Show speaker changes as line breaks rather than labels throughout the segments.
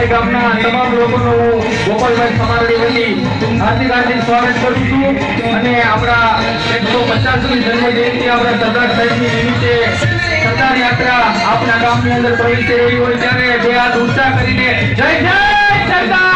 પિંડારાઈ ગામના તમામ લોકોનું ગોપાલભાઈ સમારડી વતી હાર્દિક હાર્દિક સ્વાગત કરું છું. અને આપણા એકસો પચાસમી જન્મ જયંતિ આપણા સરદાર સાહેબની નિમિત્તે સરદાર યાત્રા આપણા ગામની અંદર પ્રવેશી રહી હોય ત્યારે બે હાથ ઊંચા કરીને જય જય સરદાર!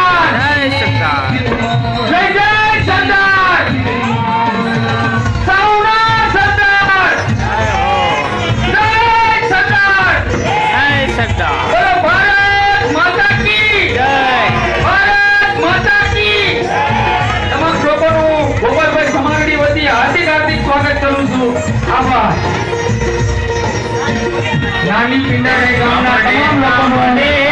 સ્વાગત કરું છું આભાર નાની પિંડારે ગામના તમામ લોકોનું હાર્દિક હાર્દિક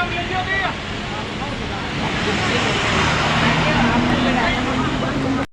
救命救命